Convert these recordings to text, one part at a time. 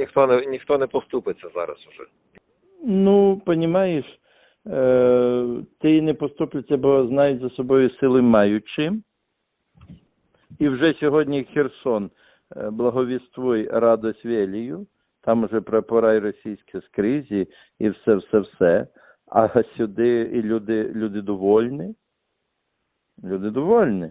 ніхто не ніхто не поступиться зараз уже. Ну, понімаєш, е, ти не поступляться, бо знають за собою сили маючи. І вже сьогодні Херсон е, благовіствуй радость велію, там вже прапора й російські скрізь і, і все-все-все. А сюди і люди, люди довольні. Люди довольні.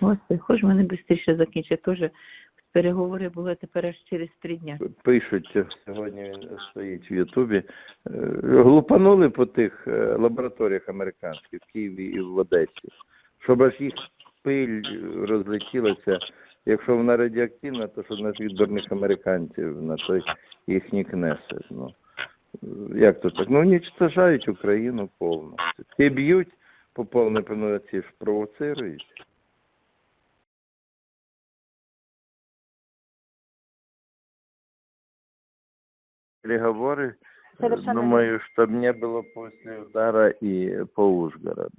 Господи, хоч мене швидше закінчить. Теж переговори були тепер аж через три дня. Пишуть, сьогодні він стоїть в Ютубі. Е, Глупанули по тих е, лабораторіях американських в Києві і в Одесі, щоб аж їх пиль розлетілася. Якщо вона радіоактивна, то що на всіх дурних американців на той їх не кнесе. Ну, як то так? Ну, уничтожають Україну повністю. Ті б'ють по повній певноці ж провоцирують. Переговоры, э, Совершенно думаю, чтобы не было после удара и по Ужгороду.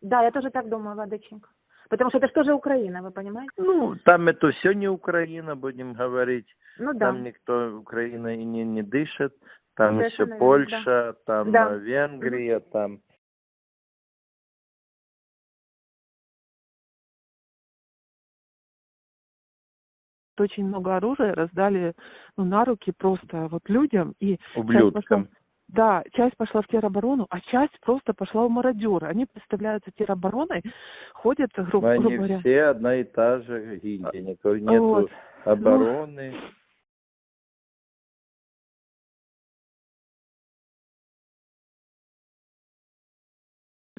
Да, я тоже так думаю, Владыченко. Потому что это же тоже Украина, вы понимаете? Ну, там это все не Украина, будем говорить. Ну да. Там никто Украина и не, не дышит. Там еще Совершенно верно, Польша, там Да. э, Венгрия, там... очень много оружия раздали ну, на руки просто вот людям. И Ублюдкам. да, часть пошла в тероборону, а часть просто пошла в мародеры. Они представляются теробороной, ходят, гру- грубо Они говоря. все одна и та же гильдия, никакой нету Вот. обороны.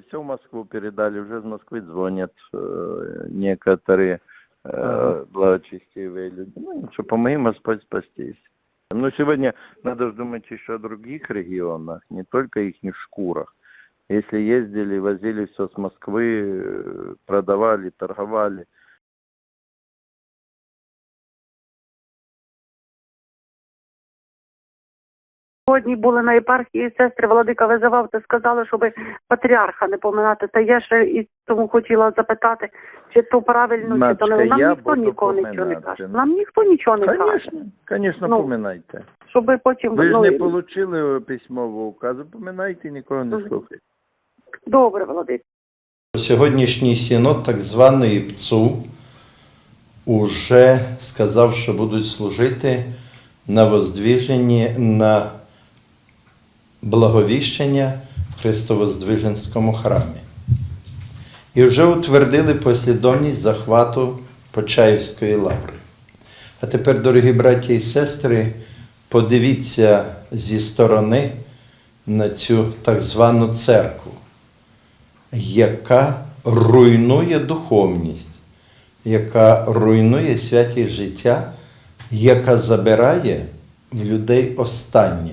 Все в Москву передали, уже из Москвы звонят э, некоторые э, Ага. благочестивые люди. Ну ничего, помоги Господь спастись. Но сегодня надо же думать еще о других регионах, не только их шкурах. Если ездили, возили все с Москвы, э, продавали, торговали, Сьогодні були на єпархії сестри Владика визивав, та сказали, щоб патріарха не поминати. Та я ще і тому хотіла запитати, чи то правильно, чи то не. Нам я ніхто нікого нічого не каже. Нам ніхто нічого не каже. Конечно, конечно, Ну, поминайте. Щоб потім Ви ж ну, не і- отримали письмового указу, поминайте, нікого не слухайте. добре, Владик. Сьогоднішній синод так званої ПЦУ уже сказав, що будуть служити на воздвіженні на благовіщення в Христовоздвиженському храмі. І вже утвердили послідовність захвату Почаївської лаври. А тепер, дорогі браті і сестри, подивіться зі сторони на цю так звану церкву яка руйнує духовність, яка руйнує святість життя, яка забирає в людей останнє.